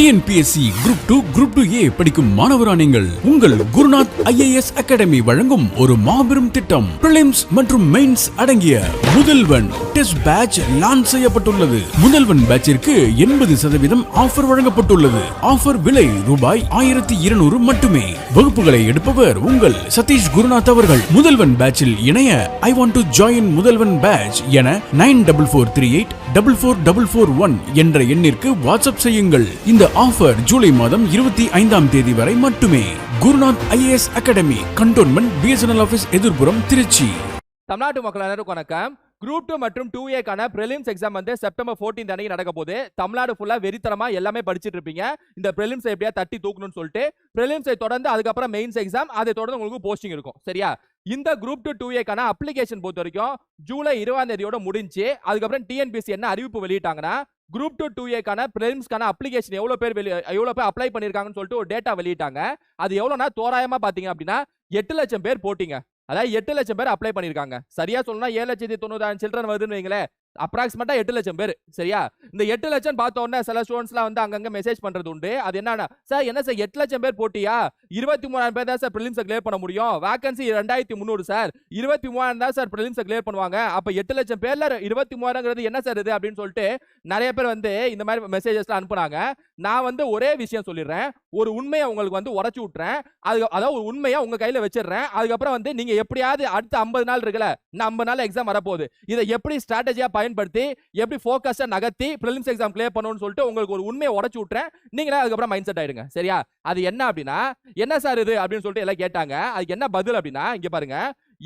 TNPSC group two group two A படிக்கும் மாணவரா நீங்கள் உங்கள் குருநாத் ஐஏஎஸ் அகாடமி வழங்கும் ஒரு மாபெரும் திட்டம் பிரிலிம்ஸ் மற்றும் மெயின்ஸ் அடங்கிய முதல்வன் டெஸ்ட் பேட்ச் லான்ச் செய்யப்பட்டுள்ளது. முதல்வன் பேட்சிற்கு எண்பது சதவீதம் ஆஃபர் வழங்கப்பட்டுள்ளது. ஆஃபர் விலை ரூபாய் ஆயிரத்தி இருநூறு மட்டுமே. வகுப்புகளை எடுப்பவர் உங்கள் சதீஷ் குருநாத் அவர்கள். முதல்வன் பேட்சில் இணைய I want to join Mudhalvan batch என nine double four three eight double four double four one என்ற எண்ணிற்கு வாட்ஸ்அப் செய்யுங்கள். இந்த ஆஃபர் ஜூலை மாதம் இருபத்தி ஐந்தாம் தேதி வரை மட்டுமே. Gurunath IAS academy cantonment BSNL office எதிர்புறம் Trichy. தமிழ்நாட்டு மக்கள் அனைவருக்கும் வணக்கம். குரூப் டூ மற்றும் டூ ஏக்கான ப்ரிலிம்ஸ் எக்ஸாம் வந்து செப்டம்பர் 14 அன்னைக்கு நடக்க போகுது. தமிழ்நாடு ஃபுல்லாக வெறித்தனமாக எல்லாமே படிச்சிட்டு இருப்பீங்க. இந்த ப்ரிலிம்ஸ் எப்படியா தட்டி தூக்கணும்னு சொல்லிட்டு ப்ரிலிம்ஸை தொடர்ந்து அதுக்கப்புறம் மெயின்ஸ் எக்ஸாம் அதை தொடர்ந்து உங்களுக்கு போஸ்டிங் இருக்கும். சரியா? இந்த குரூப் டூ டூ ஏக்கான அப்ளிகேஷன் பொறுத்த வரைக்கும் ஜூலை இருபதாம் தேதியோட முடிஞ்சு அதுக்கப்புறம் டிஎன்பிசி என்ன அறிவிப்பு வெளியிட்டாங்கன்னா குரூப் டூ டூ ஏக்கான பிரிலிம்ஸ்க்கான அப்ளிகேஷன் எவ்வளோ பேர் வெளி எவ்வளோ பேர் அப்ளை பண்ணியிருக்காங்கன்னு சொல்லிட்டு ஒரு டேட்டா வெளியிட்டாங்க. அது எவ்வளோனா தோராயமா பார்த்தீங்க அப்படின்னா எட்டு லட்சம் பேர் போட்டிங்க. அதாவது எட்டு லட்சம் பேர் அப்ளை பண்ணிருக்காங்க. சரியா சொல்லணும்னா ஏழு லட்சத்தி தொண்ணூறாயிரம் சில்ட்ரன் வருதுன்னு வைங்களேன். அப்ராக்சிமேட்டா எட்டு லட்சம் பேர் சரியா? இந்த எட்டு லட்சம் பார்த்த உடனே சில ஸ்டூடெண்ட்ஸ்லாம் வந்து அங்கங்க மெசேஜ் பண்றது உண்டு. அது என்னன்னா சார் என்ன சார் எட்டு லட்சம் பேர் போட்டியா? இருபத்தி மூணாயிரம் பேர் தான் சார் ப்ரிலிம்ஸை கிளியர் பண்ண முடியும். வேகன்சி ரெண்டாயிரத்தி முந்நூறு சார். இருபத்தி மூவாயிரம் தான் சார் ப்ரிலிம்ஸை கிளியர் பண்ணுவாங்க. அப்ப எட்டு லட்சம் பேர்ல இருபத்தி மூவாயிரங்கிறது என்ன சார் இது? அப்படின்னு சொல்லிட்டு நிறைய பேர் வந்து இந்த மாதிரி மெசேஜஸ்லாம் அனுப்புனாங்க. நான் வந்து ஒரே விஷயம் சொல்லிடுறேன். ஒரு உண்மையை உங்களுக்கு வந்து உரைச்சு விட்டுறேன். அது அதாவது ஒரு உண்மையை உங்க கையில வச்சிடுறேன். அதுக்கப்புறம் வந்து நீங்க எப்படியாவது அடுத்த ஐம்பது நாள் இருக்குல்ல இந்த ஐம்பது நாள் எக்ஸாம் வரப்போகுது. இதை எப்படி ஸ்ட்ராட்டஜியா பயன்படுத்தி எப்படி ஃபோக்கஸை நகர்த்தி ப்ரிலிம்ஸ் எக்ஸாம் கிளியர் பண்ணணும்னு சொல்லிட்டு உங்களுக்கு ஒரு உண்மையை உடச்சு விட்டுறேன். நீங்களே அதுக்கப்புறம் மைண்ட் செட் ஆயிடுங்க. சரியா? அது என்ன அப்படின்னா என்ன சார் இது அப்படின்னு சொல்லிட்டு எல்லாம் கேட்டாங்க. அதுக்கு என்ன பதில் அப்படின்னா இங்க பாருங்க.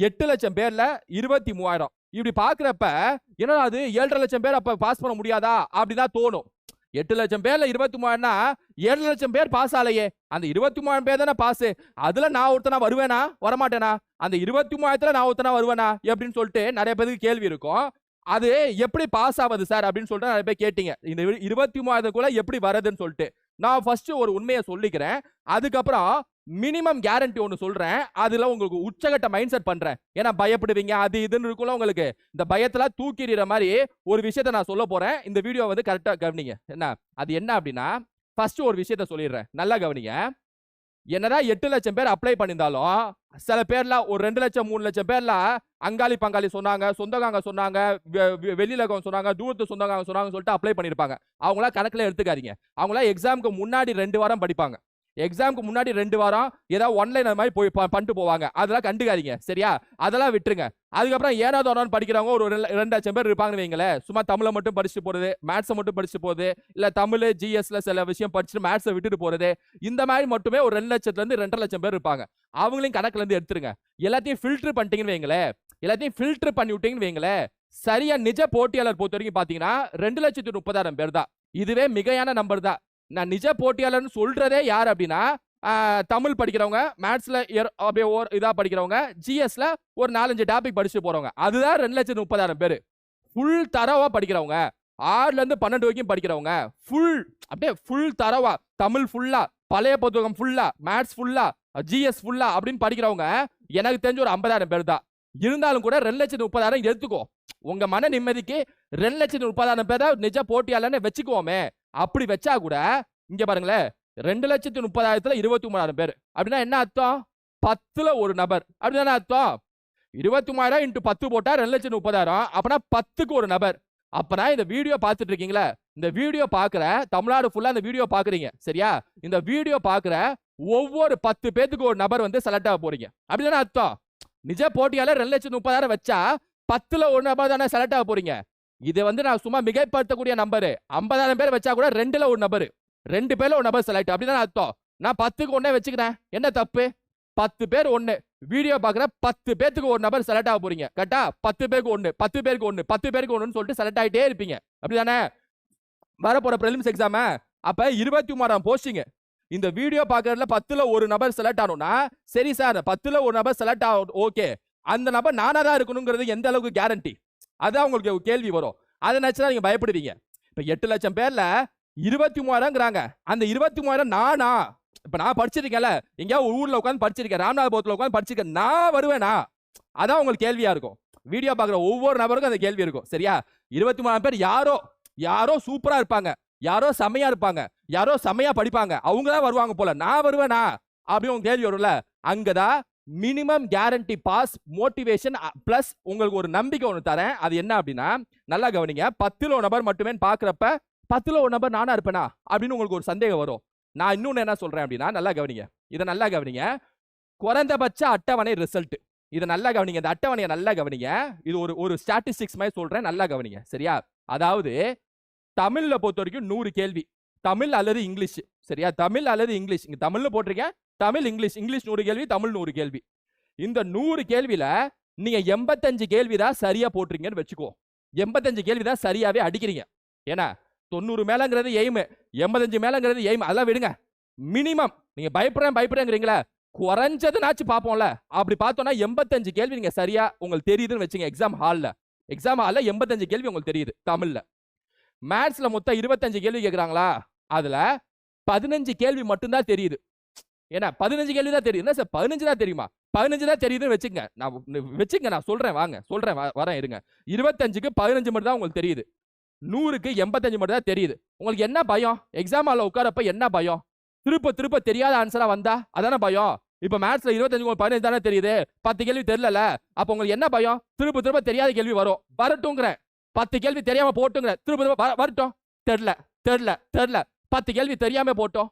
எட்டு லட்சம் பேர்ல இருபத்தி மூவாயிரம். இப்படி பாக்குறப்ப என்னடா அது ஏழரை லட்சம் பேர் அப்ப பாஸ் பண்ண முடியாதா? அப்படிதான் தோணும். எட்டு லட்சம் பேர்ல இருபத்தி மூவாயிரம்னா ஏழு லட்சம் பேர் பாஸ் ஆலையே அந்த இருபத்தி மூவாயிரம் பேர் தானே பாஸ் அதுல நான் ஒருத்தனா வருவேனா? வரமாட்டேனா? அந்த இருபத்தி மூவாயிரத்துல நான் ஒருத்தனா வருவேனா? எப்படின்னு சொல்லிட்டு நிறைய பேருக்கு கேள்வி இருக்கும். அது எப்படி பாஸ் ஆகுது சார் அப்படின்னு சொல்லிட்டு நிறைய பேர் கேட்டீங்க. இந்த இருபத்தி மூவாயிரத்துக்குள்ள எப்படி வருதுன்னு சொல்லிட்டு. நான் ஃபர்ஸ்ட் ஒரு உண்மையை சொல்லிக்கிறேன். அதுக்கப்புறம் மினிமம் கேரண்டி ஒன்று சொல்றேன். அதுல உங்களுக்கு உச்சகட்ட மைண்ட் செட் பண்றேன். ஏன்னா பயப்படுவீங்க அது இதுன்னு இருக்கும்ல உங்களுக்கு. இந்த பயத்துல தூக்கிடுற மாதிரி ஒரு விஷயத்த நான் சொல்ல போறேன். இந்த வீடியோ வந்து கரெக்டா கவனிங்க. என்ன? அது என்ன அப்படின்னா ஃபர்ஸ்ட் ஒரு விஷயத்த சொல்லிடுறேன். நல்லா கவனிங்க. என்னதான் எட்டு லட்சம் பேர் அப்ளை பண்ணியிருந்தாலும் சில பேர்ல ஒரு ரெண்டு லட்சம் மூணு லட்சம் பேர்ல அங்காளி பங்காளி சொன்னாங்க சொந்தகாங்க சொன்னாங்க வெ- வெ- சொன்னாங்க தூரத்து சொந்தகாங்க சொன்னாங்கன்னு சொல்லிட்டு அப்ளை பண்ணியிருப்பாங்க. அவங்களாம் கணக்குல எடுத்துக்காதீங்க. அவங்களாம் எக்ஸாமுக்கு முன்னாடி ரெண்டு வாரம் படிப்பாங்க. எக்ஸாமுக்கு முன்னாடி ரெண்டு வாரம் ஏதாவது ஒன்லைன் அது மாதிரி போய் பண்ணிட்டு போவாங்க. அதெல்லாம் கண்டுக்காதீங்க. சரியா? அதெல்லாம் விட்டுருங்க. அதுக்கப்புறம் ஏனாவது ஒன்று படிக்கிறவங்க ஒரு ரெண்டு- லட்சம் பேர் இருப்பாங்கன்னு வைங்களேன். சும்மா தமிழை மட்டும் படிச்சுட்டு போறது மேத்ஸை மட்டும் படிச்சுட்டு போகுது இல்லை தமிழ் ஜிஎஸ்ல சில விஷயம் படிச்சுட்டு மேத்ஸை விட்டுட்டு போறது இந்த மாதிரி மட்டுமே ஒரு ரெண்டு லட்சத்துல இருந்து ரெண்டரை லட்சம் பேர் இருப்பாங்க. அவங்களையும் கணக்குல இருந்து எடுத்துருங்க. எல்லாத்தையும் ஃபில்டர் பண்ணிட்டீங்கன்னு வைங்களேன். எல்லாத்தையும் ஃபில்டர் பண்ணி விட்டீங்கன்னு வைங்களேன். சரியா நிஜ போட்டியாளர் பொறுத்த வரைக்கும் பார்த்தீங்கன்னா ரெண்டு லட்சத்தி முப்பதாயிரம் பேர் தான். இதுவே மிகையான நம்பர் தான். நான் நிஜ போட்டியாளர்னு சொல்றதே யார் அப்படின்னா தமிழ் படிக்கிறவங்க மேத்ஸ்ல அப்படியே ஓர் இதா படிக்கிறவங்க ஜிஎஸ்ல ஒரு நாலஞ்சு டாபிக் படிச்சுட்டு போறவங்க. அதுதான் ரெண்டு லட்சத்து முப்பதாயிரம் பேர். ஃபுல் தரவா படிக்கிறவங்க. ஆறுல இருந்து பன்னெண்டு வரைக்கும் படிக்கிறவங்க. ஃபுல் அப்படியே ஃபுல் தரவா தமிழ் ஃபுல்லா பழைய புத்தகம் ஃபுல்லா மேத்ஸ் ஃபுல்லா ஜிஎஸ் ஃபுல்லா அப்படின்னு படிக்கிறவங்க எனக்கு தெரிஞ்ச ஒரு ஐம்பதாயிரம் பேர் தான். இருந்தாலும் கூட ரெண்டு லட்சத்து முப்பதாயிரம் எடுத்துக்கோ. உங்க மன நிம்மதிக்கு ரெண்டு லட்சத்து முப்பதாயிரம் பேர் தான் நிஜ போட்டியாளர்னு வச்சுக்குவோமே. அப்படி வச்சா கூட இங்க பாருங்களேன் ரெண்டு லட்சத்தி முப்பதாயிரத்துல இருபத்தி மூணாயிரம் பேர். அப்படின்னா என்ன அர்த்தம்? பத்துல ஒரு நபர். அப்படின்னா அர்த்தம்? இருபத்தி மூணாயிரம் இன்ட்டு பத்து போட்டா ரெண்டு லட்சத்தி முப்பதாயிரம். அப்படின்னா பத்துக்கு ஒரு நபர். அப்பனா இந்த வீடியோ பார்த்துட்டு இருக்கீங்களா இந்த வீடியோ பார்க்குற தமிழ்நாடு ஃபுல்லா இந்த வீடியோ பாக்குறீங்க சரியா? இந்த வீடியோ பாக்குற ஒவ்வொரு பத்து பேத்துக்கு ஒரு நபர் வந்து செலக்ட் ஆக போறீங்க. அப்படிதானே அர்த்தம்? நிஜ போட்டியால ரெண்டு லட்சத்தி முப்பதாயிரம் வச்சா பத்துல ஒரு நபர் தானே செலக்ட் ஆக போறீங்க. இது வந்து நான் சும்மா மிகைப்படுத்தக்கூடிய நம்பரு. ஐம்பதாயிரம் பேர் வச்சா கூட ரெண்டுல ஒரு நபர். ரெண்டு பேர்ல ஒரு நபர் செலக்ட் அப்படிதான் அர்த்தம். நான் பத்துக்கு ஒன்னே வச்சுக்கிறேன். என்ன தப்பு? பத்து பேர் ஒண்ணு. வீடியோ பாக்குற பத்து பேத்துக்கு ஒரு நபர் செலக்ட் ஆக போறீங்க. கரெக்டா? பத்து பேருக்கு ஒண்ணு. பத்து பேருக்கு ஒண்ணு. பத்து பேருக்கு ஒண்ணுன்னு சொல்லிட்டு செலக்ட் ஆயிட்டே இருப்பீங்க. அப்படிதானே? வரப்போற ப்ரிலிம்ஸ் எக்ஸாம அப்ப இருபத்தி மூணாயிரம் போஸ்டிங் இந்த வீடியோ பாக்குறதுல பத்துல ஒரு நபர் செலக்ட் ஆகணும்னா சரி சார் பத்துல ஒரு நபர் செலக்ட் ஆகும் ஓகே. அந்த நபர் நானா தான் இருக்கணுங்கிறது எந்த அளவுக்கு கேரண்டி அதான் உங்களுக்கு கேள்வி வரும். அதை நினைச்சுதான் நீங்க பயப்படுவீங்க. இப்ப எட்டு லட்சம் பேர்ல இருபத்தி மூவாயிரங்கிறாங்க அந்த இருபத்தி மூவாயிரம் நானா? இப்ப நான் படிச்சிருக்கேன்ல. எங்கேயாவது ஊரில் ஊர்ல உட்காந்து படிச்சிருக்கேன். ராமநாதபுரத்துல உட்காந்து படிச்சிருக்கேன். நான் வருவேனா? அதான் உங்களுக்கு கேள்வியா இருக்கும். வீடியோ பாக்குற ஒவ்வொரு நபருக்கும் அந்த கேள்வி இருக்கும். சரியா? இருபத்தி மூணாயிரம் பேர் யாரோ யாரோ சூப்பரா இருப்பாங்க. யாரோ செம்மையாக இருப்பாங்க. யாரோ செம்மையாக படிப்பாங்க. அவங்க தான் வருவாங்க போல. நான் வருவேனா? அப்படி உங்க கேள்வி வரும்ல. அங்கதான் minimum guarantee pass motivation plus உங்களுக்கு ஒரு நம்பிக்கை ஒன்று தரேன். அது என்ன அப்படின்னா நல்லா கவனிங்க பத்தில் ஒரு நபர் மட்டுமே பாக்குறப்ப பத்தில் ஒரு நபர் நானா இருப்பேனா? அப்படின்னு உங்களுக்கு ஒரு சந்தேகம் வரும். நான் இன்னொன்னு என்ன சொல்றேன் அப்படின்னா நல்லா கவனிங்க. இதை நல்லா கவனிங்க. குறைந்தபட்ச அட்டவணை ரிசல்ட் இதை நல்லா கவனிங்க. இந்த அட்டவணையை நல்லா கவனிங்க. இது ஒரு ஒரு ஸ்டாட்டிஸ்டிக்ஸ் மாதிரி சொல்றேன். நல்லா கவனிங்க. சரியா? அதாவது தமிழ்ல பொறுத்த வரைக்கும் நூறு கேள்வி. தமிழ் அல்லது இங்கிலீஷ். சரியா? தமிழ் அல்லது இங்கிலீஷ். இங்கே தமிழ்ல போட்டிருக்கேன் தமிழ் இங்கிலீஷ் இங்கிலீஷ் நூறு கேள்வி தமிழ் நூறு கேள்வி. இந்த நூறு கேள்வியில நீங்க எண்பத்தஞ்சு கேள்வி தான் சரியா போட்டிருக்கீங்கன்னு வச்சுக்கோ. எண்பத்தஞ்சு கேள்வி தான் சரியாவே அடிக்கிறீங்க. ஏன்னா தொண்ணூறு மேலங்கிறது எய்மு எண்பத்தஞ்சு மேலங்கிறது எய்ம் அதெல்லாம் விடுங்க. மினிமம் நீங்க பயப்படுறேன் பயப்படுறேங்கிறீங்களா. குறைஞ்சதுனாச்சும் பார்ப்போம்ல. அப்படி பார்த்தோம்னா எண்பத்தஞ்சு கேள்வி நீங்க சரியா உங்களுக்கு தெரியுதுன்னு வச்சுங்க எக்ஸாம் ஹால்ல எக்ஸாம் ஹாலில் எண்பத்தஞ்சு கேள்வி உங்களுக்கு தெரியுது தமிழ்ல. மேத்ஸ்ல மொத்தம் இருபத்தஞ்சு கேள்வி கேட்குறாங்களா அதுல பதினஞ்சு கேள்வி மட்டும்தான் தெரியுது. ஏன்னா பதினஞ்சு கேள்வி தான் தெரியுது என்ன சார் பதினஞ்சு தான் தெரியுமா? பதினஞ்சு தான் தெரியுதுன்னு வச்சுங்க நான் வச்சுங்க நான் சொல்றேன் வாங்க. சொல்றேன் வரேன் இருங்க. இருபத்தஞ்சுக்கு பதினஞ்சு மட்டும் தான் உங்களுக்கு தெரியுது. நூறுக்கு எண்பத்தஞ்சு மட்டும் தான் தெரியுது. உங்களுக்கு என்ன பயம்? எக்ஸாம் ஹாலில் உட்காரப்ப என்ன பயம்? திருப்ப திருப்ப தெரியாத ஆன்சரா வந்தா அதான பயம்? இப்ப மேத்ஸ்ல இருபத்தஞ்சு உங்களுக்கு பதினஞ்சு தானே தெரியுது. பத்து கேள்வி தெரியல அப்ப உங்களுக்கு என்ன பயம்? திருப்ப திருப்ப தெரியாத கேள்வி வரும். வரட்டுங்கிறேன் பத்து கேள்வி தெரியாம போட்டுங்கிறேன் திருப்ப திருப்ப வர- வரட்டும். தெரியல தெரியல தெரியல. பத்து கேள்வி தெரியாம போட்டோம்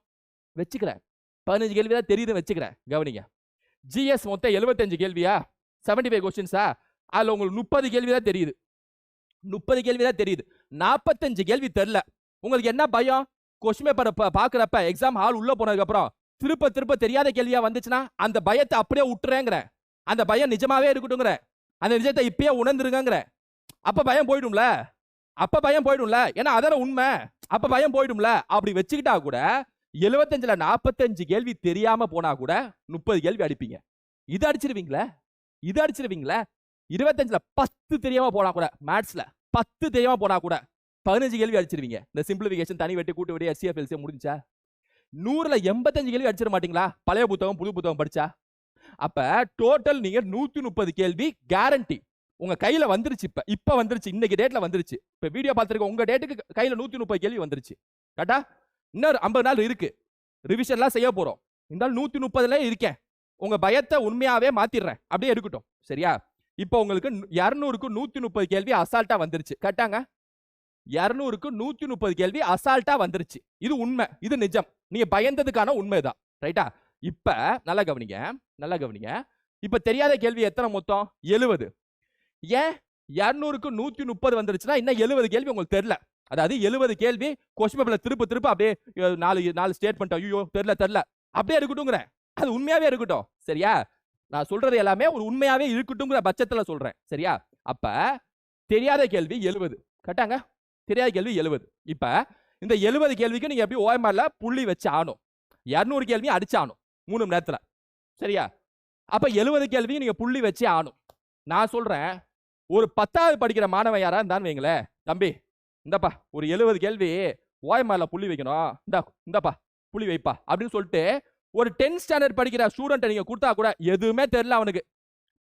வச்சுக்கிறேன். பதினஞ்சு கேள்வி தான் தெரியுதுன்னு வச்சுக்கிறேன். கவனிங்க. ஜிஎஸ் மொத்தம் எழுபத்தஞ்சு கேள்வியா? செவன்டி ஃபைவ் கொஸ்டின்ஸா அதுல உங்களுக்கு முப்பது கேள்வி தான் தெரியுது. முப்பது கேள்வி தான் தெரியுது. நாற்பத்தஞ்சு கேள்வி தெரியல. உங்களுக்கு என்ன பயம்? கொஸ்டின் பேப்பரை பாக்குறப்ப எக்ஸாம் ஹால் உள்ள போனதுக்கு அப்புறம் திருப்ப திருப்ப தெரியாத கேள்வியா வந்துச்சுன்னா அந்த பயத்தை அப்படியே விட்டுறேங்கிறேன் அந்த பயம் நிஜமாவே இருக்கட்டுங்கிற அந்த நிஜத்தை இப்பயே உணர்ந்துருங்கிற அப்ப பயம் போயிடும்ல? அப்ப பயம் போயிடும்ல? ஏன்னா அதான உண்மை. அப்ப பயம் போயிடும்ல? அப்படி வச்சுக்கிட்டா கூட எழுபத்தஞ்சில் நாற்பத்தஞ்சு கேள்வி தெரியாம போனா கூட முப்பது கேள்வி அடிப்பீங்க. இது அடிச்சிருவீங்களே? இது அடிச்சிருவீங்களே? இருபத்தஞ்சில் பத்து தெரியாம போனா கூட மேத்ஸ்ல பத்து தெரியாம போனா கூட பதினஞ்சு கேள்வி அடிச்சிருவீங்க. இந்த சிம்பிளிஃபிகேஷன் தனி வெட்டி கூட்டு வெட்டி எஸ்சிஎஃப்எல்சி முடிஞ்சா? நூறுல எண்பத்தஞ்சு கேள்வி அடிச்சிட மாட்டீங்களா? பழைய புத்தகம் புது புத்தகம் படிச்சா? அப்ப டோட்டல் நீங்க நூத்தி முப்பது கேள்வி கேரண்டி உங்க கையில வந்துருச்சு இப்ப. இப்ப வந்துருச்சு. இன்னைக்கு டேட்ல வந்துருச்சு. இப்ப வீடியோ பார்த்துருக்க உங்க டேட்டுக்கு கையில நூத்தி முப்பது கேள்வி வந்துருச்சு. கரெக்டா இன்னொரு ஐம்பது நாள் இருக்கு. ரிவிஷன்லாம் செய்ய போறோம். இருந்தாலும் நூத்தி முப்பதுல இருக்கேன். உங்க பயத்தை உண்மையாவே மாத்திடுறேன். அப்படியே இருக்கட்டும் சரியா? இப்போ உங்களுக்கு இரநூறுக்கு நூத்தி முப்பது கேள்வி அசால்ட்டா வந்துருச்சு. கட்டாங்க இரநூறுக்கு நூத்தி முப்பது கேள்வி அசால்ட்டா வந்துருச்சு. இது உண்மை. இது நிஜம். நீங்க பயந்ததுக்கான உண்மைதான். ரைட்டா? இப்ப நல்லா கவனிங்க. நல்லா கவனிங்க. இப்ப தெரியாத கேள்வி எத்தனை மொத்தம்? எழுவது. ஏன் இரநூறுக்கு நூத்தி முப்பது வந்துருச்சுன்னா இன்னும் எழுபது கேள்வி உங்களுக்கு தெரியல. அதாவது எழுபது கேள்வி கொஸ்டின் திருப்ப திருப்ப அப்படியே நாலு நாலு ஸ்டேட்மெண்ட் ஐயோ தெரியல தெரியல. அப்படியே இருக்கட்டும்ங்கிறேன் அது உண்மையாவே இருக்கட்டும். சரியா? நான் சொல்றது எல்லாமே ஒரு உண்மையாவே இருக்கட்டும்ங்கிற பட்சத்துல சொல்றேன். சரியா? அப்ப தெரியாத கேள்வி எழுபது. கரெக்டாங்க? தெரியாத கேள்வி எழுபது. இப்ப இந்த எழுபது கேள்விக்கு நீங்க எப்படி ஓஎம்ஆர்ல புள்ளி வச்சு ஆனும் இரநூறு கேள்வி அடிச்சு ஆனும் மூணு மணி நேரத்தில். சரியா? அப்ப எழுபது கேள்வி நீங்க புள்ளி வச்சு ஆனும் நான் சொல்றேன் ஒரு பத்தாவது படிக்கிற மாணவன் யாரா இருந்தான்னு வைங்களேன். தம்பி இந்தப்பா ஒரு எழுபது கேள்வி ஓஎம்ஆர்ல புள்ளி வைக்கணும். இந்தா இந்தப்பா புள்ளி வைப்பா அப்படின்னு சொல்லிட்டு ஒரு டென்த் ஸ்டாண்டர்ட் படிக்கிற ஸ்டூடெண்ட்டை நீங்க கொடுத்தா கூட எதுவுமே தெரியல அவனுக்கு.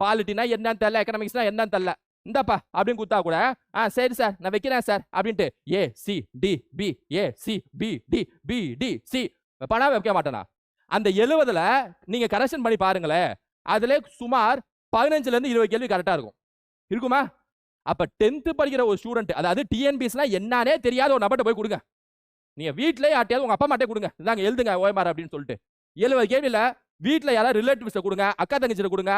பாலிட்டினா என்னன்னு தெரியல எக்கனாமிக்ஸ்னா என்னன்னு தெரியல. இந்தாப்பா அப்படின்னு கொடுத்தா கூட ஆ சரி சார் நான் வைக்கிறேன் சார் அப்படின்ட்டு A C D B A C B D B D C பணா வைக்க மாட்டேனா? அந்த எழுவதுல நீங்க கரெக்ஷன் பண்ணி பாருங்களேன் அதுல சுமார் பதினஞ்சுல இருந்து இருபது கேள்வி கரெக்டா இருக்கும். இருக்குமா? அப்ப டென்த் படிக்கிற ஒரு ஸ்டூடெண்ட் அதாவது டிஎன்பிஎஸ்னா என்னன்னே தெரியாத ஒரு நபர்கிட்ட போய் கொடுங்க. நீங்க வீட்லயே யார்ட்டையாவது உங்க அப்பா மாட்டே கொடுங்க. இந்தாங்க எழுதுங்க ஓஎம்ஆர் அப்படின்னு சொல்லிட்டு. எழுபது கேள்வியில வீட்டுல யாராவது ரிலேட்டிவ்ஸை கொடுங்க அக்கா தங்கச்சிட்ட கொடுங்க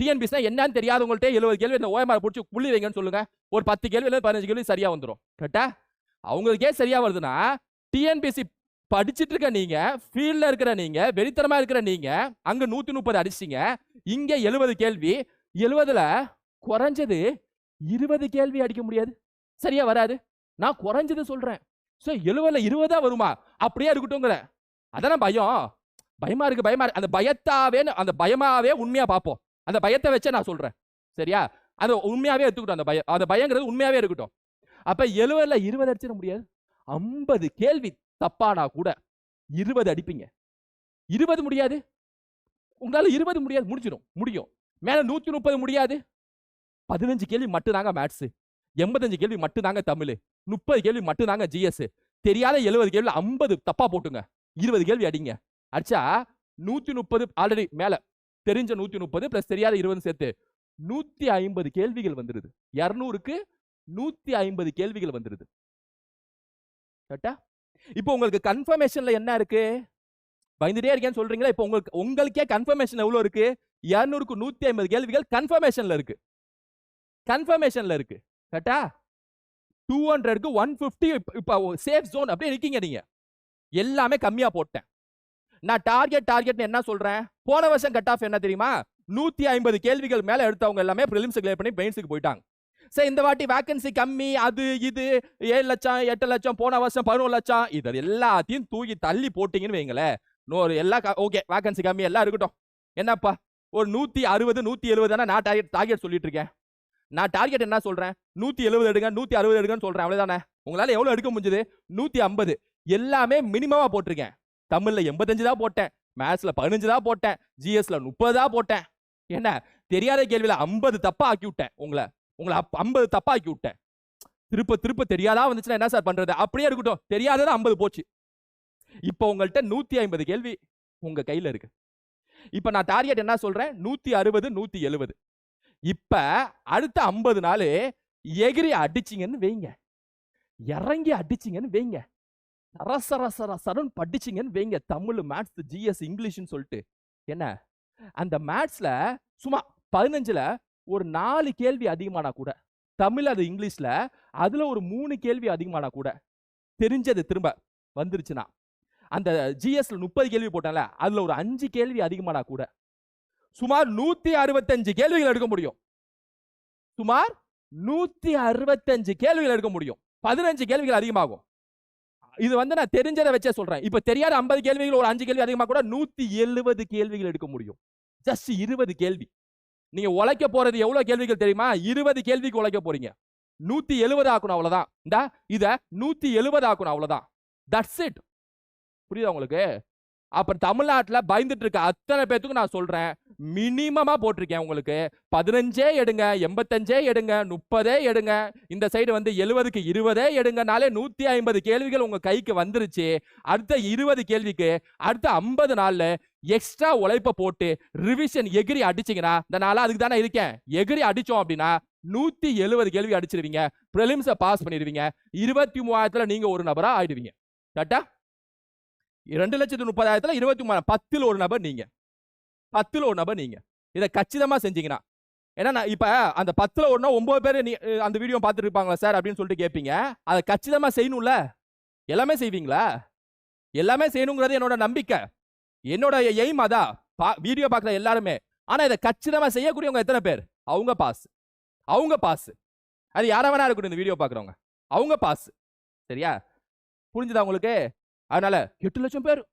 டிஎன்பிஎஸ்னா என்னன்னு தெரியாதவங்கள்ட்ட எழுபது கேள்வி இந்த ஓஎம்ஆர் பிடிச்சி புள்ளி வைங்கன்னு சொல்லுங்க. ஒரு பத்து கேள்வி இல்ல பதினஞ்சு கேள்வி சரியா வந்துடும் கரெக்டா அவங்களுக்கே சரியா வருதுன்னா டிஎன்பிஎஸ்சி படிச்சிட்டு இருக்க நீங்க ஃபீல்ட்ல இருக்கிற நீங்க வெளித்தரமா இருக்கிற நீங்க அங்க நூத்தி முப்பது அடிச்சிங்க இங்க எழுபது கேள்வி எழுபதுல குறைஞ்சது இருபது கேள்வி அடிக்க முடியாது. சரியா வராது. நான் குறைஞ்சது சொல்றேன். சோ எழுபதுல இருபதா வருமா? அப்படியே இருக்கட்டும்ங்கிற. அதான பயம். பயமா இருக்கு பயமா இருக்கு. அந்த பயத்தாவே அந்த பயமாவே உண்மையா பார்ப்போம். அந்த பயத்தை வச்சே நான் சொல்றேன். சரியா? அது உண்மையாவே எடுத்துக்கிட்டோம் அந்த பயம் அந்த பயங்கிறது உண்மையாவே இருக்கட்டும். அப்ப எழுபதுல இருபது அடிச்சிட முடியாது. ஐம்பது கேள்வி தப்பானா கூட இருபது அடிப்பீங்க. இருபது முடியாது. உங்களால இருபது முடியாது. முடிச்சிடும் முடியும். மேல நூத்தி முப்பது முடியாது. பதினஞ்சு கேள்வி மட்டும்தாங்க மேத்ஸு எண்பத்தஞ்சு கேள்வி மட்டும்தாங்க தமிழ் முப்பது கேள்வி மட்டும்தாங்க ஜிஎஸ் தெரியாத எழுபது கேள்வி ஐம்பது தப்பா போட்டுங்க இருபது கேள்வி அடிங்க. அடிச்சா நூத்தி முப்பது ஆல்ரெடி மேல தெரிஞ்ச நூத்தி முப்பது பிளஸ் தெரியாத இருபது சேர்த்து நூத்தி ஐம்பது கேள்விகள் வந்துருது. இரநூறுக்கு நூத்தி ஐம்பது கேள்விகள் வந்துருது. கரெக்டா இப்போ உங்களுக்கு கன்ஃபர்மேஷன்ல என்ன இருக்கு? பயந்துட்டே இருக்கேன்னு சொல்றீங்களா? இப்போ உங்களுக்கு உங்களுக்கே கன்ஃபர்மேஷன் எவ்வளவு இருக்கு? இரநூறுக்கு நூத்தி ஐம்பது கேள்விகள் கன்ஃபர்மேஷன்ல இருக்கு. கன்ஃபர்மேஷன்ல இருக்கு. கரெக்டா டூ ஹண்ட்ரடுக்கு ஒன் ஃபிஃப்டி இப்போ சேஃப் ஜோன் அப்படியே இருக்கீங்க நீங்க. எல்லாமே கம்மியா போட்டேன். நான் டார்கெட் டார்கெட் என்ன சொல்றேன்? போன வருஷம் கட் ஆஃப் என்ன தெரியுமா? நூத்தி ஐம்பது கேள்விகள் மேல எடுத்தவங்க எல்லாமே ப்ரிலிம்ஸ் கிளியர் பண்ணி மெயின்ஸுக்கு போயிட்டாங்க. சரி இந்த வாட்டி வேக்கன்சி கம்மி அது இது ஏழு லட்சம் எட்டு லட்சம் போன வருஷம் பதினோரு லட்சம் இது எல்லாத்தையும் தூக்கி தள்ளி போட்டிங்கன்னு வைங்களேன். நூறு எல்லா ஓகே வேகன்சி கம்மி எல்லாம் இருக்கட்டும். என்னப்பா? ஒரு நூற்றி அறுபது நூற்றி எழுபது நான் டார்கெட் டார்கெட் சொல்லிட்டு இருக்கேன். நான் டார்கெட் என்ன சொல்றேன்? நூத்தி எழுபது எடுங்க நூத்தி அறுபது எடுங்கன்னு சொல்றேன். அவ்வளோதானே உங்களால எவ்வளோ எடுக்க முடிஞ்சது? நூத்தி ஐம்பது. எல்லாமே மினிமமா போட்டிருக்கேன். தமிழ்ல எண்பத்தஞ்சு தான் போட்டேன். மேத்ஸில் பதினஞ்சு தான் போட்டேன். ஜிஎஸ்ல முப்பது தான் போட்டேன். என்ன? தெரியாத கேள்வியில் ஐம்பது தப்பா ஆக்கி விட்டேன் உங்களை. உங்களை ஐம்பது தப்பா ஆக்கி விட்டேன். திருப்ப திருப்ப தெரியாதா வந்துச்சுன்னா என்ன சார் பண்றது? அப்படியே இருக்கட்டும். தெரியாதது ஐம்பது போச்சு. இப்போ உங்கள்கிட்ட நூத்தி ஐம்பது கேள்வி உங்க கையில இருக்கு. இப்ப நான் டார்கெட் என்ன சொல்றேன்? நூத்தி அறுபது நூத்தி எழுபது இப்ப அடுத்த ஐம்பது நாள் எகிரி அடிச்சிங்கன்னு வைங்க. இறங்கி அடிச்சிங்கன்னு வைங்க. ரச ரச ரசரன் படிச்சிங்கன்னு வைங்க. தமிழ் மேத்ஸ் ஜிஎஸ் இங்கிலீஷ்னு சொல்லிட்டு. என்ன? அந்த மேத்ஸில் சும்மா பதினஞ்சுல ஒரு நாலு கேள்வி அதிகமானா கூட தமிழ் அது இங்கிலீஷ்ல அதுல ஒரு மூணு கேள்வி அதிகமானா கூட தெரிஞ்சது திரும்ப வந்துருச்சுன்னா அந்த ஜிஎஸ்ல முப்பது கேள்வி போட்டேன்ல அதுல ஒரு அஞ்சு கேள்வி அதிகமானா கூட சுமார் நூத்தி அறுபத்தஞ்சு கேள்விகள் எடுக்க முடியும். சுமார் நூத்தி அறுபத்தஞ்சு கேள்விகள் எடுக்க முடியும். பதினஞ்சு கேள்விகள் அதிகமாகும். இது வந்து நான் தெரிஞ்சதை வச்சே சொல்றேன். இப்ப தெரியாத ஐம்பது கேள்விகள் ஒரு அஞ்சு கேள்வி அதிகமா கூட நூத்தி எழுபது கேள்விகள் எடுக்க முடியும். ஜஸ்ட் இருபது கேள்வி. நீங்க உழைக்க போறது எவ்வளவு கேள்விகள் தெரியுமா? இருபது கேள்விக்கு உழைக்க போறீங்க. நூத்தி எழுபது ஆக்கணும் அவ்வளவுதான். இந்த இத நூத்தி எழுபது ஆக்கணும் அவ்வளவுதான். தட்ஸ் இட் புரியுதா உங்களுக்கு? அப்புறம் தமிழ்நாட்டுல பயந்துட்டு இருக்க அத்தனை பேத்துக்கும் நான் சொல்றேன் மினிமமா போட்டிருக்கேன் உங்களுக்கு. பதினஞ்சே எடுங்க எண்பத்தஞ்சே எடுங்க முப்பதே எடுங்க. இந்த சைடு வந்து எழுபதுக்கு இருபதே எடுங்கனாலே நூத்தி ஐம்பது கேள்விகள் உங்க கைக்கு வந்துருச்சு. அடுத்த இருபது கேள்விக்கு அடுத்த ஐம்பது நாள்ல எக்ஸ்ட்ரா உழைப்ப போட்டு ரிவிஷன் எகிரி அடிச்சீங்கன்னா இந்த நாளா அதுக்கு தானே இருக்கேன். எகிரி அடிச்சோம் அப்படின்னா நூத்தி எழுபது கேள்வி அடிச்சிருவீங்க. ப்ரிலிம்ஸை பாஸ் பண்ணிடுவீங்க இருபத்தி மூவாயிரத்துல நீங்க ஒரு நபரா ஆயிடுவீங்க. கரெக்டாக ரெண்டு லட்சத்து முப்பதாயிரத்துல இருபத்தி மூணு பத்துல ஒரு நபர் நீங்க. பத்தில் ஒரு நபர் நீங்க. இதை கச்சிதமா செஞ்சீங்கன்னா. ஏன்னா நான் இப்ப அந்த பத்துல ஒன்றா ஒன்பது பேர் நீ அந்த வீடியோ பார்த்துருப்பாங்களா இருப்பாங்களா சார் அப்படின்னு சொல்லிட்டு கேட்பீங்க அதை கச்சிதமா செய்யணும்ல? எல்லாமே செய்வீங்களா? எல்லாமே செய்யணுங்கிறது என்னோட நம்பிக்கை. என்னோட எய்ம் அதான் பா வீடியோ பார்க்குற எல்லாருமே. ஆனா இதை கச்சிதமா செய்யக்கூடியவங்க எத்தனை பேர்? அவங்க பாஸ் அவங்க பாஸ் அது யாரா வேணா இருக்கட்டும் இந்த வீடியோ பார்க்குறவங்க. அவங்க பாஸ் சரியா? புரிஞ்சுதா உங்களுக்கு? அதனால எட்டு லட்சம் பேர்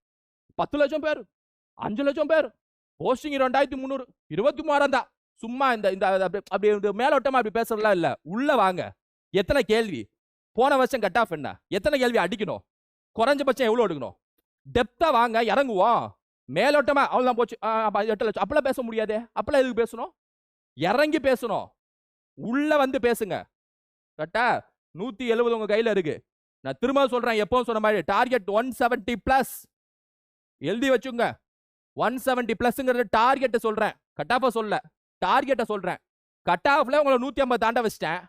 பத்து லட்சம் பேர் அஞ்சு லட்சம் பேர் போஸ்டிங் ரெண்டாயிரத்தி முந்நூறு இருபத்தி மூவாயிரம் தான். சும்மா இந்த இந்த அப்படி அப்படி இந்த மேலோட்டமா அப்படி பேசுறதுலாம் இல்ல. உள்ள வாங்க. எத்தனை கேள்வி? போன வருஷம் கட் ஆஃப் என்ன? எத்தனை கேள்வி அடிக்கணும்? குறைஞ்சபட்சம் எவ்வளோ எடுக்கணும்? டெப்தா வாங்க இறங்குவோம். மேலோட்டமா அவ்வளவுதான் போச்சு. ஆ, எட்டு லட்சம். அப்பெல்லாம் பேச முடியாதே. அப்பெல்லாம் எதுக்கு பேசணும்? இறங்கி பேசணும். உள்ள வந்து பேசுங்க. கரெக்டா நூத்தி எழுபது உங்க கையில இருக்கு. நான் திரும்ப சொல்றேன் எப்பவும் சொன்ன மாதிரி டார்கெட் ஒன் செவன்டி பிளஸ் எழுதி வச்சுங்க. ஒன் செவன்டி பிளஸ்ங்கிறது டார்கெட்டை சொல்றேன். கட் ஆஃபை சொல்ல. டார்கெட்டை சொல்றேன். கட் ஆஃப்ல உங்களை நூத்தி ஐம்பது தாண்ட வச்சிட்டேன்.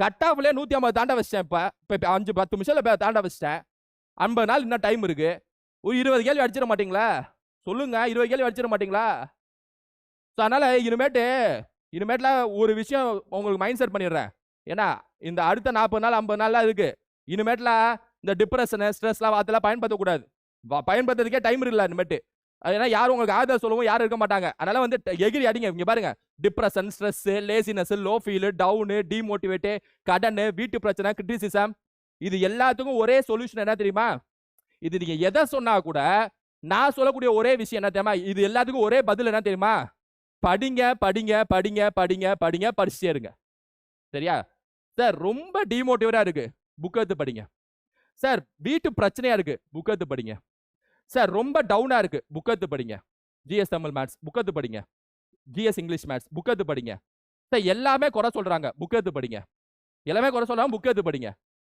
கட் ஆஃப்ல நூத்தி ஐம்பது தாண்ட வச்சிட்டேன் இப்ப. இப்ப அஞ்சு பத்து நிமிஷம் தாண்ட வச்சிட்டேன். ஐம்பது நாள் இன்னும் டைம் இருக்கு. ஒரு இருபது கேள்வி அடிச்சிட மாட்டீங்களா? சொல்லுங்க இருபது கேள்வி அடிச்சிட மாட்டீங்களா? ஸோ அதனால இனிமேட்டு இனிமேட்டில் ஒரு விஷயம் உங்களுக்கு மைண்ட் செட் பண்ணிடுறேன். ஏன்னா இந்த அடுத்த நாற்பது நாள் ஐம்பது நாள்லாம் இருக்குது இனிமேட்டில் இந்த டிப்ரெஷனு ஸ்ட்ரெஸ்லாம் அதெல்லாம் பயன்படுத்தக்கூடாது. பயன்படுத்துறதுக்கே டைம் இல்லை இனிமேட்டு. அது ஏன்னா யாரும் உங்களுக்கு ஆதரவு சொல்லவும் யாரும் இருக்க மாட்டாங்க. அதனால வந்து எகிரி அடிங்க. இங்கே பாருங்க. Depression stress laziness low feel down demotivated கடன் வீட்டு பிரச்சனை கிரிட்டிசிசம் இது எல்லாத்துக்கும் ஒரே சொல்யூஷன் என்ன தெரியுமா? இது நீங்க எதை சொன்னா கூட நான் சொல்லக்கூடிய ஒரே விஷயம் என்ன தெரியுமா? இது எல்லாத்துக்கும் ஒரே பதில் என்ன தெரியுமா? படிங்க படிங்க படிங்க படிங்க படிங்க படிச்சுட்டே இருங்க சரியா? சார் ரொம்ப டிமோட்டிவேட்டா இருக்கு. புக் எடுத்து படிங்க. சார் வீட்டு பிரச்சனையா இருக்கு. புக் எடுத்து படிங்க. சார் ரொம்ப டவுனா இருக்கு. புக் எடுத்து படிங்க. ஜிஎஸ் தமிழ் மேத்ஸ் புக் எடுத்து படிங்க. ஜிஎஸ் இங்கிலீஷ் மேத்ஸ் புக் எடுத்து படிங்க. சார் எல்லாமே குறை சொல்றாங்க. புக் எடுத்து படிங்க. எல்லாமே குறை சொல்றாங்க புக் எடுத்து படிங்க.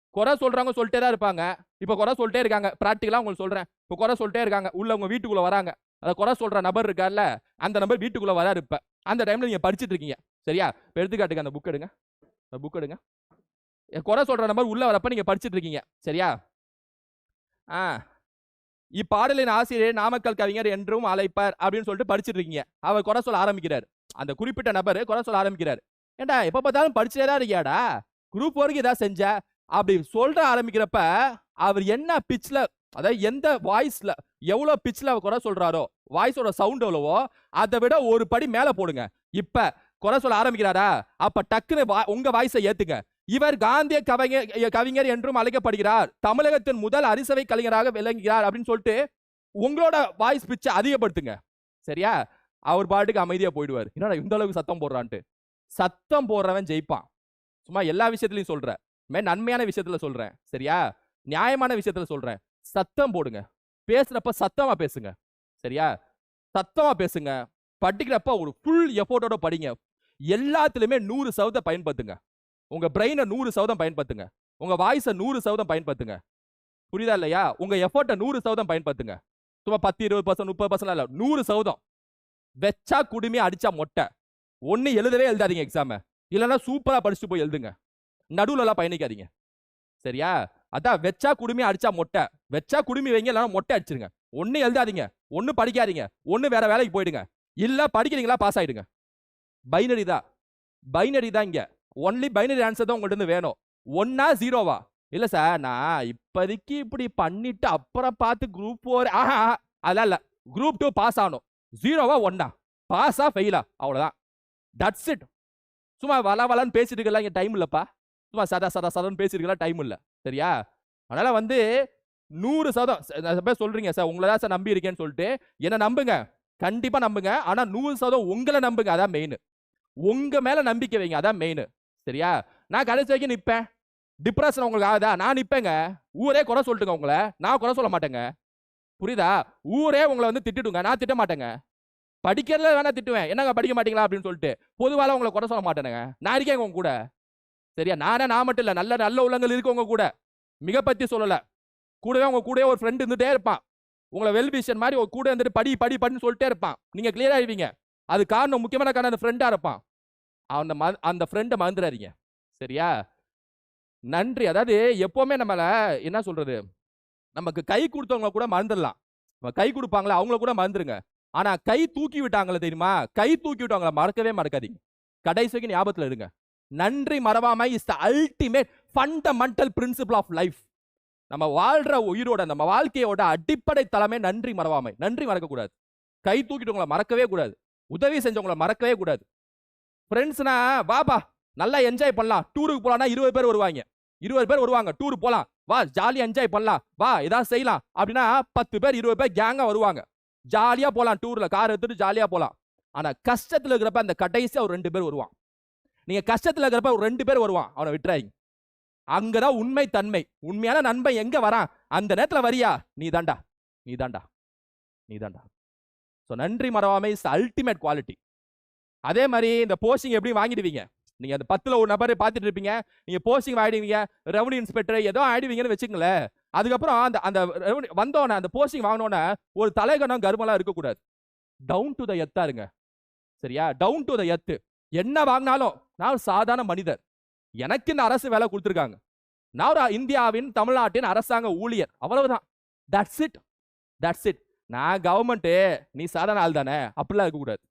குறை சொல்கிறவங்க சொல்லிட்டே தான் இருப்பாங்க. இப்போ குறை சொல்லிட்டே இருக்காங்க. ப்ராக்டிக்கலாக உங்களுக்கு சொல்றேன். இப்போ குறை சொல்லிட்டே இருக்காங்க. உள்ள உங்க வீட்டுக்குள்ள வராங்க. அத குறை சொல்ற நபர் இருக்கார்ல அந்த நபர் வீட்டுக்குள்ள வராரு இப்போ. அந்த டைம்ல நீங்க படிச்சிட்டு இருக்கீங்க. சரியா? இப்ப எடுத்துக்காட்டுங்க அந்த புக் எடுங்க. புக் எடுங்க. குறை சொல்ற நம்பர் உள்ள வரப்ப நீங்க படிச்சிட்டு இருக்கீங்க சரியா? ஆ. இப்பாடலின் ஆசிரியர் நாமக்கல் கவிஞர் என்றும் அழைப்பார் அப்படின்னு சொல்லிட்டு படிச்சிட்டு இருக்கீங்க அவர் குறை சொல்ல ஆரம்பிக்கிறார். அந்த குறிப்பிட்ட நபர் குறை சொல்ல ஆரம்பிக்கிறார். ஏண்டா எப்ப பார்த்தாலும் படிச்சுட்டே தான் இருக்கியாடா? குரூப் வரைக்கும் ஏதாவது செஞ்ச? அப்படி சொல்ற ஆரம்பிக்கிறப்ப அவர் என்ன பிச்சில் அதாவது எந்த வாய்ஸ்ல எவ்வளோ பிச்சில் அவர் குறை சொல்றாரோ வாய்ஸோட சவுண்ட் எவ்வளவோ அதை விட ஒரு படி மேல போடுங்க. இப்ப குறை சொல்ல ஆரம்பிக்கிறாரா? அப்ப டக்குன்னு வா- உங்க வாய்ஸை ஏத்துங்க. இவர் காந்திய கவிஞர் கவிஞர் என்றும் அழைக்கப்படுகிறார். தமிழகத்தின் முதல் அரிசவை கலைஞராக விளங்குகிறார் அப்படின்னு சொல்லிட்டு உங்களோட வாய்ஸ் பிச்சை அதிகப்படுத்துங்க. சரியா? அவர் பாட்டுக்கு அமைதியா போயிடுவார். என்னடா இந்த அளவுக்கு சத்தம் போடுறான்ட்டு. சத்தம் போடுறவன் ஜெயிப்பான். சும்மா எல்லா விஷயத்துலயும் சொல்றேன் மே நன்மையான விஷயத்துல சொல்றேன். சரியா? நியாயமான விஷயத்துல சொல்றேன். சத்தம் போடுங்க. பேசுறப்ப சத்தமா பேசுங்க. சரியா? சத்தமா பேசுங்க. படிக்கிறப்ப ஒரு ஃபுல் எஃபோர்ட்டோட படிங்க. எல்லாத்துலயுமே நூறு சதவீதம் பயன்படுத்துங்க. உங்கள் பிரெயினை நூறு சதவீதம் பயன்படுத்துங்க. உங்கள் வாய்ஸை நூறு சதவீதம் பயன்படுத்துங்க. புரியுதா இல்லையா? உங்கள் எஃபோர்ட்டை நூறு சதவீதம் பயன்படுத்துங்க. சும்மா பத்து இருபது பர்சன்ட் முப்பது பர்சன்ட் இல்லை. நூறு சதவீதம். வெச்சா குடுமையாக அடித்தா மொட்டை. ஒன்று எழுதவே எழுதாதீங்க எக்ஸாமு இல்லைன்னா சூப்பராக படிச்சுட்டு போய் எழுதுங்க. நடுவில்லாம் எல்லாம் பயணிக்காதீங்க. சரியா? அதான் வெச்சா குடுமி அடிச்சா மொட்டை. வெச்சா குடுமி வைங்க இல்லைன்னா மொட்டை அடிச்சிருங்க. ஒன்றும் எழுதாதீங்க. ஒன்றும் படிக்காதீங்க. ஒன்று வேற வேலைக்கு போயிடுங்க. இல்லை படிக்கிறீங்களா பாஸ் ஆயிடுங்க. பைனரி தான். பைனரி தான் இங்கே. ஒன்லி பைனரி ஆன்சர் தான் உங்கள்கிட்ட வேணும். ஒன்னா ஜீரோவா இல்ல சார் நான் இப்போதைக்கு இப்படி பண்ணிட்டு அப்புறம் பார்த்து குரூப் ஃபோர் ஆஹா அதெல்லாம் இல்ல. குரூப் டூ பாஸ் ஆகணும். ஜீரோவா ஒன்னா? பாஸா ஃபெயிலா அவ்வளவுதான். தட்ஸ் இட் சும்மா வள வளன்னு பேசிட்டு இருக்கலாம் இங்க டைம் இல்லப்பா. சும்மா சதா சதா சதன்னு பேசிட்டு டைம் இல்ல. சரியா? அதனால வந்து நூறு சதம். பேர் சொல்றீங்க சார் உங்களை தான் சார் நம்பி இருக்கேன்னு சொல்லிட்டு என்ன நம்புங்க? கண்டிப்பா நம்புங்க. ஆனா நூறு சதம் உங்களை நம்புங்க. அதான் மெயின் உங்க மேல நம்பிக்கை வைங்க. அதான் மெயின் சரியா? நான் கடைசி வரைக்கும் நிற்பேன் டிப்ரெஷன் உங்களுக்கு ஆகுதா? நான் நிற்பேங்க ஊரே குறை சொல்லிட்டுங்க உங்களை. நான் குறை சொல்ல மாட்டேங்க. புரியுதா? ஊரே உங்களை வந்து திட்டுடுங்க. நான் திட்ட மாட்டேங்க. படிக்கிறதுல வேணா திட்டுவேன். என்னங்க படிக்க மாட்டீங்களா? அப்படின்னு சொல்லிட்டு. பொதுவாக உங்களை குறை சொல்ல மாட்டேனுங்க. நான் இருக்கேன் உங்க கூட. சரியா? நானே நான் மட்டும் இல்லை. நல்ல நல்ல உள்ளங்கள் இருக்கு உங்க கூட. மிக பற்றி சொல்லலை. கூடவே உங்க கூடவே ஒரு ஃப்ரெண்டு இருந்துகிட்டே இருப்பான். உங்களை வெல் விஷன் மாதிரி ஒரு கூட இருந்துட்டு படி படி படின்னு சொல்லிட்டே இருப்பான். நீங்கள் கிளியர் ஆயிடுவீங்க அது காரணம் முக்கியமான காரணம் அந்த ஃப்ரெண்டாக இருப்பான். அந்த ம- அந்த ஃப்ரெண்டை மறந்துடாதீங்க சரியா? நன்றி. அதாவது எப்பவுமே நம்மள என்ன சொல்றது? நமக்கு கை கொடுத்தவங்க கூட மறந்துடலாம். நம்ம கை கொடுப்பாங்களா அவங்கள கூட மறந்துருங்க. ஆனா கை தூக்கி விட்டாங்களே தெரியுமா? கை தூக்கி விட்டவங்கள மறக்கவே மறக்காதீங்க. கடைசிக்கு ஞாபகத்துல இருங்க. நன்றி மறவாமை is the ultimate fundamental principle of life நம்ம வாழ்ற உயிரோட நம்ம வாழ்க்கையோட அடிப்படை தலைமை நன்றி மறவாமை. நன்றி மறக்கக்கூடாது. கை தூக்கிட்டவங்கள மறக்கவே கூடாது. உதவி செஞ்சவங்கள மறக்கவே கூடாது. ஃப்ரெண்ட்ஸ்னா வாப்பா நல்லா என்ஜாய் பண்ணலாம். டூருக்கு போலாம்னா இருபது பேர் வருவாங்க. இருபது பேர் வருவாங்க. டூர் போகலாம் வா ஜாலியா என்ஜாய் பண்ணலாம். வா ஏதாவது செய்யலாம். அப்படின்னா பத்து பேர் இருபது பேர் கேங்காக வருவாங்க. ஜாலியா போகலாம் டூர்ல கார் எடுத்துட்டு ஜாலியா போகலாம் ஆனா கஷ்டத்துல இருக்கிறப்ப அந்த கடைசியா ஒரு ரெண்டு பேர் வருவான். நீங்க கஷ்டத்துல இருக்கிறப்ப ஒரு ரெண்டு பேர் வருவான். அவனை விட்டுறாங்க அங்கதான் உண்மை தன்மை. உண்மையான நண்பன் எங்க வரான்? அந்த நேரத்துல வரியா? நீ தாண்டா நீ தாண்டா நீ தாண்டா ஸோ நன்றி மறவாமை இஸ் அல்டிமேட் குவாலிட்டி அதே மாதிரி இந்த போஸ்டிங் எப்படி வாங்கிடுவீங்க? நீங்க அந்த பத்துல ஒரு நபரை பார்த்துட்டு இருப்பீங்க நீங்க போஸ்டிங் ஆயிடுவீங்க ரெவன்யூ இன்ஸ்பெக்டர் ஏதோ ஆயிடுவீங்கன்னு வச்சுங்களேன் அதுக்கப்புறம் அந்த அந்த ரெவன்யூ வந்தோடனே அந்த போஸ்டிங் வாங்கினோடனே ஒரு தலைகணம் கர்வம்லாம் இருக்கக்கூடாது. டவுன் டு த எத்தா இருங்க. சரியா? டவுன் டு த எத்து என்ன வாங்கினாலும் நான் ஒரு சாதாரண மனிதர். எனக்கு இந்த அரசு வேலை கொடுத்துருக்காங்க. நான் ஒரு இந்தியாவின் தமிழ்நாட்டின் அரசாங்க ஊழியர். அவ்வளவுதான். தட்ஸ் இட் தட்ஸ் இட் நான் கவர்மெண்ட்டு நீ சாதாரண ஆள் தானே அப்படிலாம் இருக்கக்கூடாது.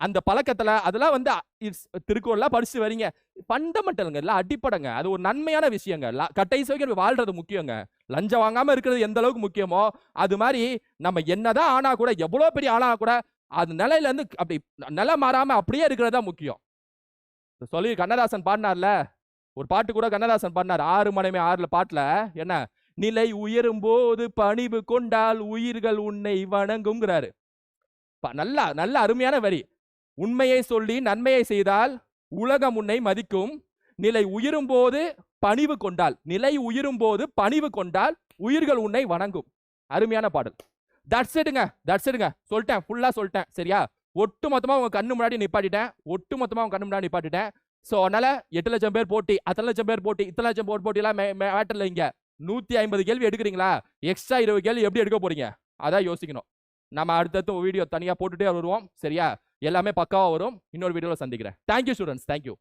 அந்த பழக்கத்துல அதெல்லாம் வந்து இட்ஸ் திருக்குறள்லாம் படிச்சு வரீங்க. ஃபண்டமெண்டலுங்க எல்லாம் அடிப்படைங்க. அது ஒரு நன்மையான விஷயங்க. ல- வரைக்கும் வாழ்றது முக்கியங்க. லஞ்சம் வாங்காம இருக்கிறது எந்த அளவுக்கு முக்கியமோ அது மாதிரி நம்ம என்னதான் ஆனா கூட எவ்வளோ பெரிய ஆனா கூட அது நிலையிலேருந்து அப்படி நிலை மாறாம அப்படியே இருக்கிறது தான் முக்கியம். சொல்லி கண்ணதாசன் பாடினார்ல ஒரு பாட்டு கூட கண்ணதாசன் பாடினார். ஆறு மணிமே ஆறுல பாட்டுல என்ன? நிலை உயரும் போது பணிவு கொண்டால் உயிர்கள் உன்னை வணங்குங்கிறாரு நல்லா நல்ல அருமையான வரி. உண்மையை சொல்லி நன்மையை செய்தால் உலகம் உன்னை மதிக்கும். நிலை உயிரும் போது பணிவு கொண்டால் நிலை உயிரும் போது பணிவு கொண்டால் உயிர்கள் உன்னை வணங்கும். அருமையான பாடல். தட்ஸ் இடுங்க தட்ஸ் இடுங்க சொல்லிட்டேன் ஃபுல்லா சொல்லிட்டேன் சரியா? ஒட்டு மொத்தமாக உங்கள் கண்ணு முன்னாடி நிப்பாட்டிட்டேன் ஒட்டு மொத்தமா உங்கள் கண்ணு முன்னாடி நிப்பாட்டிட்டேன். ஸோ அதனால் எட்டு லட்சம் பேர் போட்டி அத்தனை லட்சம் பேர் போட்டி இத்தனை லட்சம் போர் போட்டிலாம் மேட்டர்ல இங்கே நூத்தி ஐம்பது கேள்வி எடுக்கிறீங்களா? எக்ஸ்ட்ரா இருபது கேள்வி எப்படி எடுக்க போறீங்க? அதான் யோசிக்கணும். நம்ம அடுத்தடுத்து வீடியோ தனியா போட்டுட்டே வருவோம் சரியா? எல்லாமே பக்காவா வரும். இன்னொரு வீடியோவில் சந்திக்கிறேன். Thank you students thank you